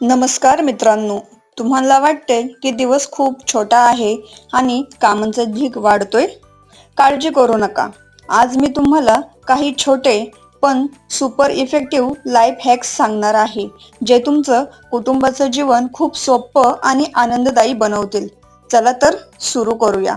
नमस्कार मित्रांनो तुम्हाला वाटते की दिवस खूप छोटा आहे आणि कामांचा झीक वाढतोय? काळजी करू नका. आज मी तुम्हाला काही छोटे पण सुपर इफेक्टिव्ह लाईफ हॅक्स सांगणार आहे जे तुमचं कुटुंबाचं जीवन खूप सोपं आणि आनंददायी बनवतील. चला तर सुरू करूया.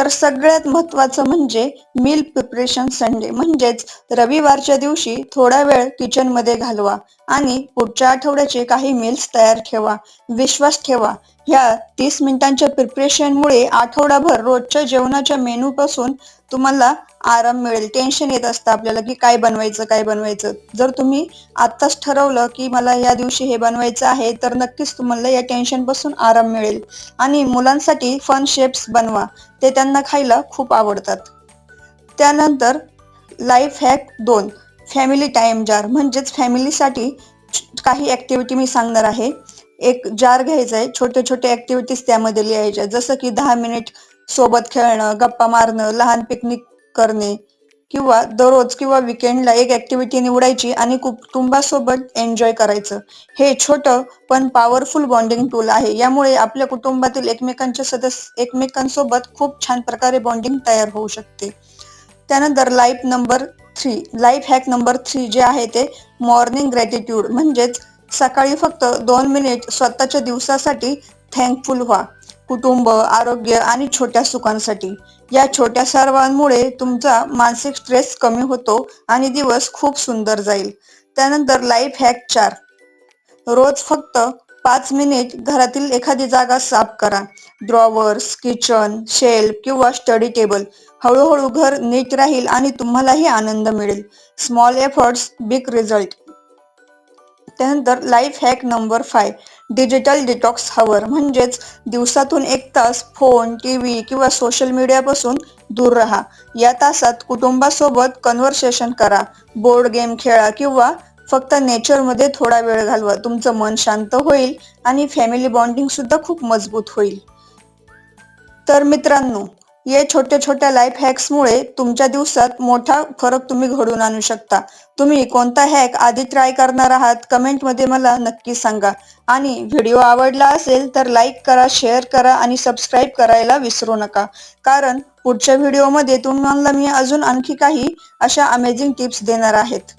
तर सगळ्यात महत्वाचं म्हणजे मील प्रिपरेशन संडे म्हणजेच रविवारच्या दिवशी थोडा वेळ किचनमध्ये घालवा आणि पुढच्या आठवड्याचे काही मील्स तयार ठेवा. विश्वास ठेवा. ह्या तीस मिनिटांच्या प्रिपरेशनमुळे आठवडाभर रोजच्या जेवणाच्या मेनू पासून तुम्हाला आराम मिळेल टेन्शन येत असतं आपल्याला की काय बनवायचं काय बनवायचं. जर तुम्ही आत्ताच ठरवलं की मला या दिवशी हे बनवायचं आहे तर नक्कीच तुम्हाला या टेन्शनपासून आराम मिळेल. आणि मुलांसाठी फन शेप्स बनवा ते त्यांना खायला खूप आवडतात. त्यानंतर लाईफ हॅक दोन फॅमिली टाईम जार म्हणजेच फॅमिलीसाठी काही ऍक्टिव्हिटी मी सांगणार आहे. एक जार घ्यायचा आहे छोटे छोटे ऍक्टिव्हिटीज त्यामध्ये लिहायच्या. जसं की दहा मिनिट सोबत खेळणं गप्पा मारणं लहान पिकनिक करणे किंवा दररोज किंवा विकेंडला एक ऍक्टिव्हिटी निवडायची आणि कुटुंबासोबत एन्जॉय करायचं. हे छोटं पण पॉवरफुल बॉन्डिंग टूल आहे. यामुळे आपल्या कुटुंबातील एकमेकांच्या सदस्य एकमेकांसोबत खूप छान प्रकारे बॉन्डिंग तयार होऊ शकते. त्यानंतर life number three life hack number three जे आहे ते मॉर्निंग ग्रॅटिट्यूड म्हणजेच सकाळी फक्त दोन मिनिट स्वतःच्या दिवसासाठी थँकफुल व्हा. कुटुंब आरोग्य आणि छोट्या सुखांसाठी. या छोट्या सर्वांमुळे तुमचा मानसिक स्ट्रेस कमी होतो आणि दिवस खूप सुंदर जाईल. त्यानंतर लाईफ हॅक चार. रोज फक्त पाच मिनिट घरातील एखादी जागा साफ करा. ड्रॉवर्स किचन शेल्फ किंवा स्टडी टेबल हळूहळू घर नीट राहील आणि तुम्हालाही आनंद मिळेल. स्मॉल एफर्ट्स बिग रिझल्ट त्यानंतर life hack number five digital detox hour. म्हणजेच दिवसातून एक तास फोन टी व्ही किंवा सोशल मीडियापासून दूर राहा. या तासात कुटुंबासोबत कन्व्हर्सेशन करा. बोर्ड गेम खेळा किंवा फक्त नेचरमध्ये थोडा वेळ घालवा. तुमचं मन शांत होईल आणि फॅमिली बॉन्डिंग सुद्धा खूप मजबूत होईल. तर मित्रांनो या छोट्या छोट्या लाईफ हॅक्समुळे तुमच्या दिवसात मोठा फरक तुम्ही घडून आणू शकता. तुम्ही कोणता हॅक आधी ट्राय करणार आहात कमेंटमध्ये मला नक्की सांगा. आणि व्हिडिओ आवडला असेल तर लाईक करा शेअर करा आणि सबस्क्राईब करायला विसरू नका. कारण पुढच्या व्हिडिओमध्ये तुम्हाला मी अजून आणखी काही अशा अमेझिंग टिप्स देणार आहेत.